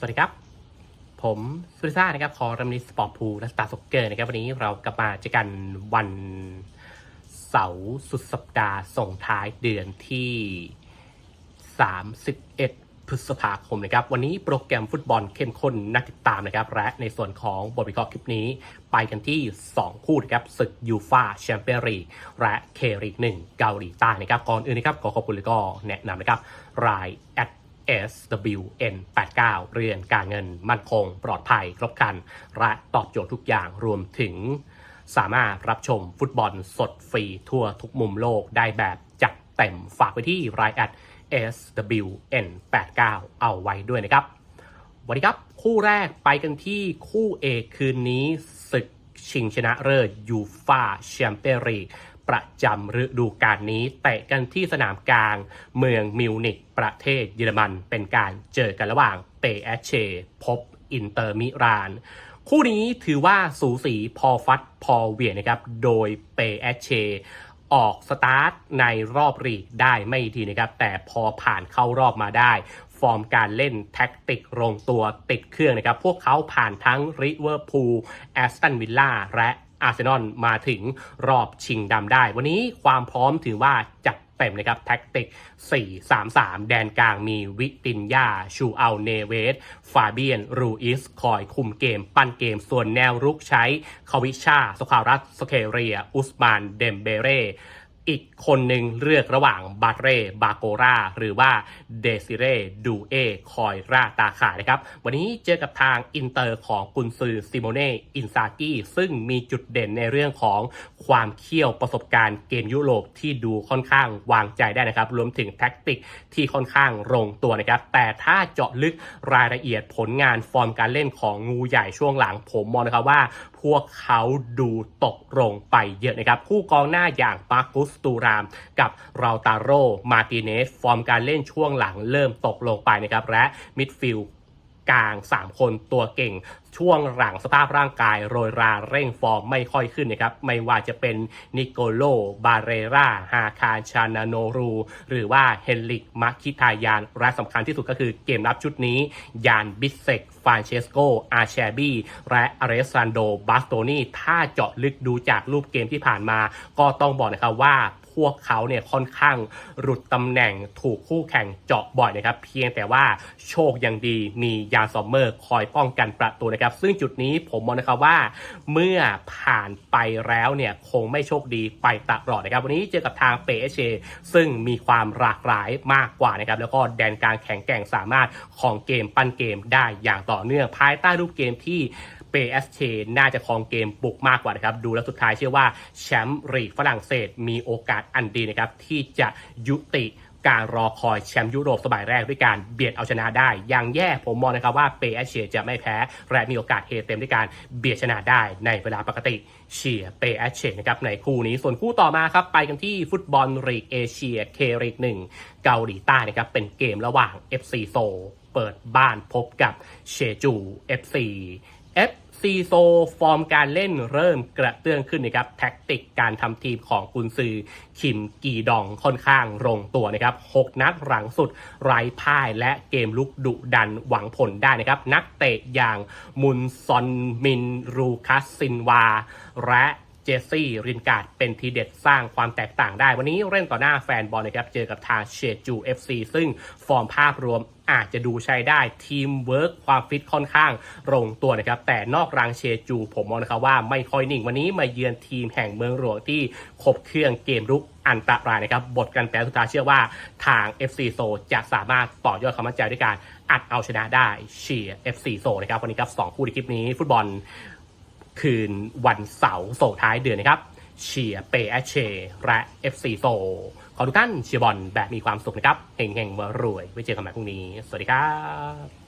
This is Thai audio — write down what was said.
สวัสดีครับ ผมสุริซ่านะครับคอรัมนิสปอร์ตพูลและสตาร์สกเกอร์นะครับ วันนี้เรากลับมาเจอกันวันเสาร์สุดสัปดาห์ส่งท้ายเดือนที่ 31 พฤษภาคมนะครับ วันนี้โปรแกรมฟุตบอลเข้มข้นน่าติดตามนะครับ และในส่วนของบทวิเคราะห์คลิปนี้ ไปกันที่ 2 คู่นะครับศึกยูฟาแชมเปี้ยนลีกและเครีกหนึ่งเกาหลีใต้นะครับก่อนอื่นนะครับขอขอบคุณและก็แนะนำนะครับราย SWN89 เรียนการเงินมั่นคง ปลอดภัยครบครัน และตอบโจทย์ทุกอย่างรวมถึง สามารถรับชมฟุตบอลสดฟรีทั่วทุกมุมโลกได้แบบจัดเต็มฝากไปที่ราย at SWN89 เอาไว้ด้วยนะครับ วันนี้ครับ คู่แรกไปกันที่คู่เอกคืนนี้ศึกชิงชนะเลิศยูฟาแชมเปี้ยนลีก ประจำฤดูกาลนี้เตะกันที่สนามกลาง เมืองมิวนิกประเทศเยอรมัน เป็นการเจอกันระหว่างเปแอชเช พบอินเตอร์มิราน คู่นี้ถือว่าสูสีพอฟัดพอเวียนะครับ โดยเปแอชเชออกสตาร์ทในรอบรีกได้ไม่ดีนะครับ แต่พอผ่านเข้ารอบมาได้ ฟอร์มการเล่นแท็กติกลงตัวติดเครื่องนะครับ พวกเขาผ่านทั้งริเวอร์พูลแอสตันวิลล่าและ อาร์เซนอลมาถึงรอบชิงดำได้ วันนี้ความพร้อมถือว่าจัดเต็มนะครับแท็กติก 4-3-3 แดนกลางมีวิตินยาชูเอาเนเวส ฟาเบียน รูอิส คอยคุมเกม ปั้นเกม ส่วนแนวรุกใช้ คาวิชา สคารัส สเคเรีย อุสมาน เดมเบเร่ อีกคนหนึ่งเลือกระหว่างบาเร่บาโกราหรือว่าเดซิเร่ดูเอคอยราตาขานะครับ วันนี้เจอกับทางอินเตอร์ของกุนซือซิโมเน่อินซากิซึ่งมีจุดเด่นในเรื่องของความเขี้ยวประสบการณ์เกมยุโรปที่ดูค่อนข้างวางใจได้นะครับ รวมถึงแท็กติกที่ค่อนข้างลงตัวนะครับ แต่ถ้าเจาะลึกรายละเอียดผลงานฟอร์มการเล่นของงูใหญ่ช่วงหลังผมมองนะครับว่าพวกเขาดูตกลงไปเยอะนะครับ คู่กองหน้าอย่างมาร์กุสตูราม กับราตาโรมาติเนส ฟอร์มการเล่นช่วงหลังเริ่มตกลงไปนะครับ และมิดฟิลด์ กลาง 3 คนตัวเก่ง ช่วงหลังสภาพร่างกายโรยราเร่งฟอร์มไม่ค่อยขึ้นนะครับ ไม่ว่าจะเป็นนิโกโล บาเรราฮาคารชานาโนรู หรือว่าเฮนริกมาคิทายานและสำคัญที่สุดก็คือเกมรับชุดนี้ ยานบิสเซกฟานเชสโก อาแชบีและอเรซานโด บาสโตนีถ้าเจาะลึกดูจากรูปเกมที่ผ่านมา ก็ต้องบอกนะครับว่าพวกเขาเนี่ยค่อนข้างหลุดตำแหน่งถูกคู่แข่งเจาะบ่อยนะครับ เพียงแต่ว่าโชคยังดีมียาซอมเมอร์คอยป้องกันประตูนะครับ ซึ่งจุดนี้ผมมองนะครับว่า เมื่อผ่านไปแล้วเนี่ยคงไม่โชคดีไปตลอดนะครับ วันนี้เจอกับทางเปเชซึ่งมีความหลากหลายมากกว่านะครับ แล้วก็แดนกลางแข็งแกร่งสามารถของเกมปั้นเกมได้อย่างต่อเนื่องภายใต้รูปเกมที่ เป PSG น่าจะครองเกมบุกมากกว่านะครับ ดูแล้วสุดท้ายเชื่อว่าแชมป์ลีกฝรั่งเศสมีโอกาสอันดีนะครับ ที่จะยุติการรอคอยแชมป์ยุโรปสมัยแรกด้วยการเบียดเอาชนะได้ อย่างแย่ผมมองนะครับว่าเป PSG จะไม่แพ้ และมีโอกาสเฮเต็มด้วยการเบียดชนะได้ในเวลาปกติเชียร์เป PSG นะครับในคู่นี้ส่วนคู่ต่อมาครับ ไปกันที่ฟุตบอลลีกเอเชียเคลีกหนึ่งเกาหลีใต้นะครับเป็นเกมระหว่าง FC โซเปิดบ้านพบกับเชจู FC F ซีโซฟอร์มการเล่นเริ่มกระเตื้องขึ้นนะครับแท็กติกการทำทีมของกุนซือคิมกีดองค่อนข้างลงตัวนะครับ 6 นัดหลังสุดไร้พ่ายและเกมลุกดุดันหวังผลได้นะครับ นักเตะอย่างมุนซอนมินรูคัสซินวา และ จสซี่รินการ์ดเป็นทีเด็ดสร้างความแตกต่างได้ วันนี้เล่นต่อหน้าแฟนบอลนะครับ เจอกับทางเชจู FC ซึ่งฟอร์มภาพรวมอาจจะดูใช้ได้ทีมเวิร์กความฟิตค่อนข้างลงตัวนะครับ แต่นอกรางเชจู ผมมองนะครับว่าไม่ค่อยนิ่งวันนี้มาเยือนทีมแห่งเมืองหลวงที่คบเครื่องเกมรุกอันตรายนะครับ บทกันแปลสุดท้ายเชื่อว่าทาง FC โซจะสามารถต่อยอดความมั่นใจด้วยการอัดเอาชนะได้เชียร์ FC โซนะครับวันนี้ครับสองคู่ในคลิปนี้ฟุตบอล คืนวันเสาร์ส่งท้ายเดือนนะครับเชียร์เปแอเชและ FC โซขอทุกท่านเชียร์บอลแบบมีความสุขนะครับเฮงๆมารวยไว้เจอกันใหม่พรุ่งนี้ สวัสดีครับ